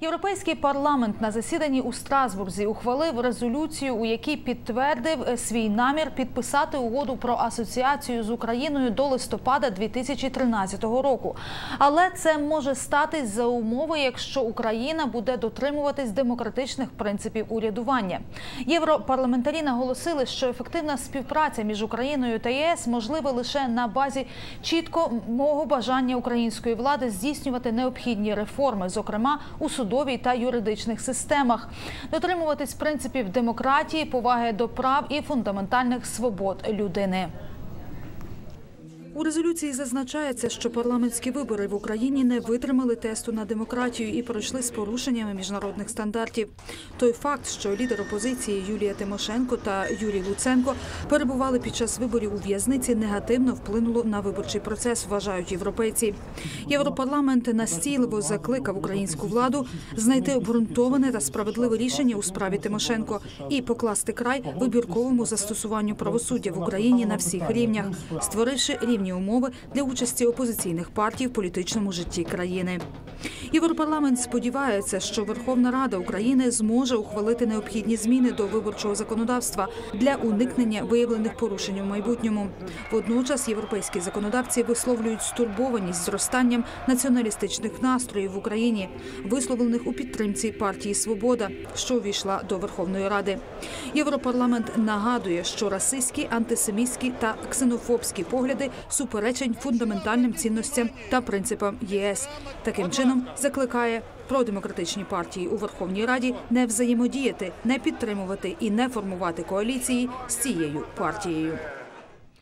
Європейський парламент на засіданні у Страсбурзі ухвалив резолюцію, у якій підтвердив е, свій намір підписати угоду про асоціацію з Україною до листопада 2013 року. Але це може статись за умови, якщо Україна буде дотримуватись демократичних принципів урядування. Європарламентарі наголосили, що ефективна співпраця між Україною та ЄС можлива лише на базі чітко мого бажання української влади здійснювати необхідні реформи, зокрема у судовій та юридичних системах, дотримуватись принципів демократії, поваги до прав і фундаментальних свобод людини. У резолюції зазначається, що парламентські вибори в Україні не витримали тесту на демократію і пройшли з порушеннями міжнародних стандартів. Той факт, що лідер опозиції Юлія Тимошенко та Юрій Луценко перебували під час виборів у в'язниці, негативно вплинуло на виборчий процес, вважають європейці. Європарламент настійливо закликав українську владу знайти обґрунтоване та справедливе рішення у справі Тимошенко і покласти край вибірковому застосуванню правосуддя в Україні на всіх рівнях, створивши рівні умови для участі опозиційних партій в політичному житті країни. Європарламент сподівається, що Верховна Рада України зможе ухвалити необхідні зміни до виборчого законодавства для уникнення виявлених порушень у майбутньому. Водночас європейські законодавці висловлюють стурбованість зростанням націоналістичних настроїв в Україні, висловлених у підтримці партії Свобода, що увійшла до Верховної Ради. Європарламент нагадує, що расистські, антисемітські та ксенофобські погляди суперечать фундаментальним цінностям та принципам ЄС. Таким чином закликає продемократичні партії у Верховній Раді не взаємодіяти, не підтримувати і не формувати коаліції з цією партією.